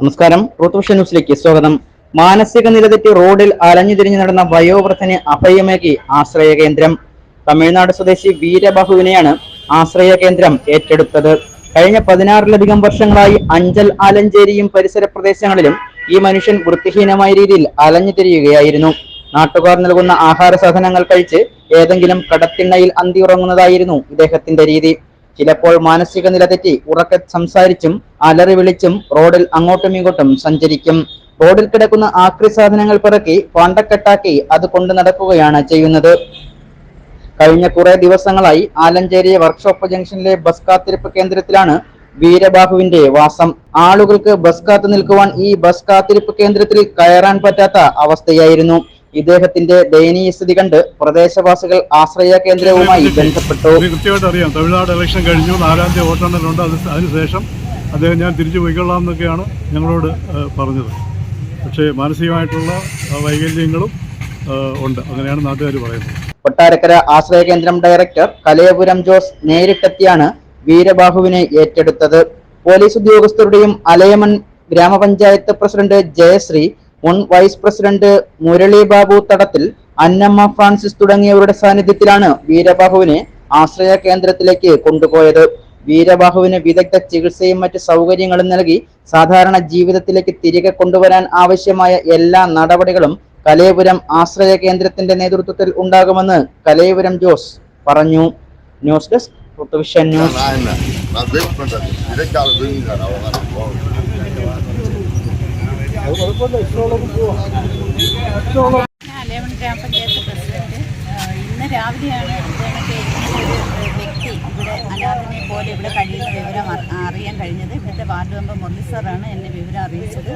നമസ്കാരം. റൂത്ത് ന്യൂസിലേക്ക് സ്വാഗതം. മാനസിക നിലതെറ്റി റോഡിൽ അലഞ്ഞു തിരിഞ്ഞു നടന്ന വയോവൃദ്ധന് അഭയമേകി ആശ്രയ കേന്ദ്രം. തമിഴ്നാട് സ്വദേശി വീരബഹുവിനെയാണ് ആശ്രയ കേന്ദ്രം ഏറ്റെടുത്തത്. കഴിഞ്ഞ പതിനാറിലധികം വർഷങ്ങളായി അഞ്ചൽ ആലഞ്ചേരിയും പരിസര പ്രദേശങ്ങളിലും ഈ മനുഷ്യൻ വൃത്തിഹീനമായ രീതിയിൽ അലഞ്ഞു തിരിയുകയായിരുന്നു. നാട്ടുകാർ നൽകുന്ന ആഹാര സാധനങ്ങൾ കഴിച്ച് ഏതെങ്കിലും കടത്തിണ്ണയിൽ അന്തി ഉറങ്ങുന്നതായിരുന്നു ഇദ്ദേഹത്തിന്റെ രീതി. ചിലപ്പോൾ മാനസിക നില തെറ്റി ഉറക്കെ സംസാരിച്ചും അലറി വിളിച്ചും റോഡിൽ അങ്ങോട്ടും ഇങ്ങോട്ടും സഞ്ചരിക്കും. റോഡിൽ കിടക്കുന്ന ആക്രി സാധനങ്ങൾ പിറക്കി പാണ്ടക്കെട്ടാക്കി അത് കൊണ്ടു നടക്കുകയാണ് ചെയ്യുന്നത്. കഴിഞ്ഞ കുറെ ദിവസങ്ങളായി ആലഞ്ചേരി വർക്ക്ഷോപ്പ് ജംഗ്ഷനിലെ ബസ് കാത്തിരിപ്പ് കേന്ദ്രത്തിലാണ് വീരബാഹുവിന്റെ വാസം. ആളുകൾക്ക് ബസ് കാത്തു നിൽക്കുവാൻ ഈ ബസ് കാത്തിരിപ്പ് കേന്ദ്രത്തിൽ കയറാൻ പറ്റാത്ത അവസ്ഥയായിരുന്നു. ഇദ്ദേഹത്തിന്റെ ദയനീയ സ്ഥിതി കണ്ട് പ്രദേശവാസികൾ ആശ്രയ കേന്ദ്രവുമായി ബന്ധപ്പെട്ടു. കൃത്യമായിട്ട് അറിയാം. തമിഴ്നാട് ഇലക്ഷൻ കഴിഞ്ഞു. നാലാം തീയതി വോട്ടെണ്ണലുണ്ട് അത് അതിനുശേഷം അദ്ദേഹം ഞാൻ തിരിച്ചു പോയിക്കൊള്ളാം എന്നൊക്കെയാണ് ഞങ്ങളോട് പറഞ്ഞത്. പക്ഷേ മാനസികമായിട്ടുള്ള വൈകല്യങ്ങളും ഉണ്ട്. അങ്ങനെയാണ് നാട്ടുകാർ പറയുന്നത്. കൊട്ടാരക്കര ആശ്രയ കേന്ദ്രം ഡയറക്ടർ കലയപുരം ജോസ് നേരിട്ടെത്തിയാണ് വീരബാഹുവിനെ ഏറ്റെടുത്തത്. പോലീസ് ഉദ്യോഗസ്ഥരുടെയും അലയമൺ ഗ്രാമപഞ്ചായത്ത് പ്രസിഡന്റ് ജയശ്രീ മുൻ വൈസ് പ്രസിഡന്റ് മുരളി ബാബു തടത്തിൽ അന്നമ്മ ഫ്രാൻസിസ് തുടങ്ങിയവരുടെ സാന്നിധ്യത്തിലാണ് വീരബാഹുവിനെ ആശ്രയ കേന്ദ്രത്തിലേക്ക് കൊണ്ടുപോയത്. വീരബാഹുവിന് വിദഗ്ധ ചികിത്സയും മറ്റ് സൗകര്യങ്ങളും നൽകി സാധാരണ ജീവിതത്തിലേക്ക് തിരികെ കൊണ്ടുവരാൻ ആവശ്യമായ എല്ലാ നടപടികളും കലയപുരം ആശ്രയ കേന്ദ്രത്തിന്റെ നേതൃത്വത്തിൽ ഉണ്ടാകുമെന്ന് കലയപുരം ജോസ് പറഞ്ഞു. News desk news. അലേവൺ ഗ്രാമപഞ്ചായത്ത് പ്രസിഡന്റ്. ഇന്ന് രാവിലെയാണ് ഒരു വ്യക്തി ഇവിടെ അനാഥനെ പോലെ ഇവിടെ കഴിയുന്ന വിവരം അറിയാൻ കഴിഞ്ഞത്. ഇവിടുത്തെ വാർഡ് മെമ്പർ മുരളി സാറാണ് എന്നെ വിവരം അറിയിച്ചത്.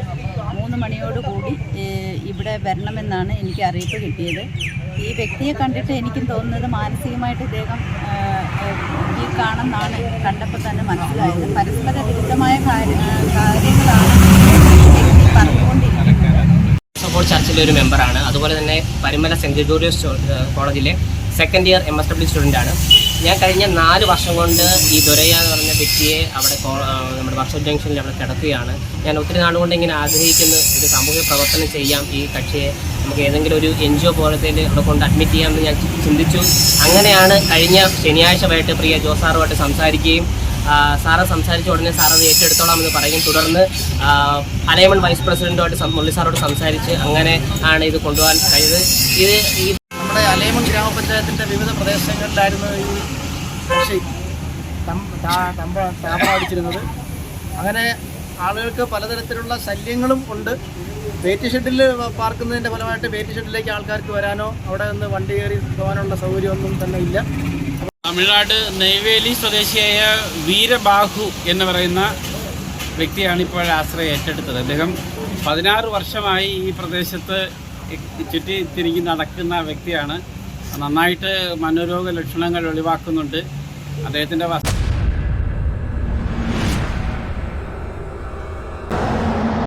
മൂന്ന് മണിയോടുകൂടി ഇവിടെ വരണമെന്നാണ് എനിക്ക് അറിയിപ്പ് കിട്ടിയത്. ഈ വ്യക്തിയെ കണ്ടിട്ട് എനിക്കും തോന്നുന്നത് മാനസികമായിട്ട് ഇദ്ദേഹം ഈ കാണുന്നാണ് കണ്ടപ്പോൾ തന്നെ മനസ്സിലായത്. പരസ്പര വിരുദ്ധമായ കാര്യ- കാര്യങ്ങളാണ് വ്യക്തി പറഞ്ഞുകൊണ്ടിരിക്കുന്നത് സപ്പോർട്ട് ഒരു മെമ്പറാണ്. അതുപോലെ തന്നെ പരിമല സെന്റ് ഗ്രിഗോറിയസ് കോളേജിലെ second year M S W student ആണ്. ഞാൻ കഴിഞ്ഞ നാല് വർഷം കൊണ്ട് ഈ ദുരയ്യ എന്ന് പറഞ്ഞ വ്യക്തിയെ അവിടെ നമ്മുടെ വർക്ക്ഷോപ്പ് ജംഗ്ഷനിൽ അവിടെ കിടക്കുകയാണ് ഞാൻ ഒത്തിരി നാളുകൊണ്ട് ഇങ്ങനെ ആഗ്രഹിക്കുന്ന ഒരു സാമൂഹിക പ്രവർത്തനം ചെയ്യാം. ഈ കക്ഷിയെ നമുക്ക് ഏതെങ്കിലും ഒരു എൻ ജി ഒ പോലത്തെ അവിടെ കൊണ്ട് അഡ്മിറ്റ് ചെയ്യാമെന്ന് ഞാൻ ചിന്തിച്ചു. അങ്ങനെയാണ് കഴിഞ്ഞ ശനിയാഴ്ച വൈകിട്ട് പ്രിയ ജോസാറുമായിട്ട് സംസാരിക്കുകയും സാറ് സംസാരിച്ച ഉടനെ സാർ അത് ഏറ്റെടുത്തോളാം എന്ന് പറയും. തുടർന്ന് അലയമൺ വൈസ് പ്രസിഡന്റുമായിട്ട് മുള്ളി സാറോട് സംസാരിച്ച് അങ്ങനെ ആണ് ഇത് കൊണ്ടുപോകാൻ കഴിഞ്ഞത്. ഇത് ഈ നമ്മുടെ അലയമൺ ഗ്രാമപഞ്ചായത്തിന്റെ വിവിധ പ്രദേശങ്ങളിലായിരുന്നു ഈ കൃഷി. തം- താ- അങ്ങനെ ആളുകൾക്ക് പലതരത്തിലുള്ള ശല്യങ്ങളും ഉണ്ട്. വെയിറ്റ് ഷെഡിൽ പാർക്കുന്നതിന്റെ ഫലമായിട്ട് വെയിറ്റ് ഷെഡിലേക്ക് ആൾക്കാർക്ക് വരാനോ അവിടെ നിന്ന് വണ്ടി കയറി പോകാനുള്ള സൗകര്യമൊന്നും തന്നെ ഇല്ല. തമിഴ്നാട് നെയ്വേലി സ്വദേശിയായ വീരബാഹു എന്ന് പറയുന്ന വ്യക്തിയാണ് ഇപ്പോൾ ആശ്രയം ഏറ്റെടുത്തത്. അദ്ദേഹം പതിനാറ് വർഷമായി ഈ പ്രദേശത്ത് ചുറ്റി തിരിഞ്ഞ് നടക്കുന്ന വ്യക്തിയാണ്. നന്നായിട്ട് മനോരോഗ ലക്ഷണങ്ങൾ ഒഴിവാക്കുന്നുണ്ട്. അദ്ദേഹത്തിന്റെ വസ്തു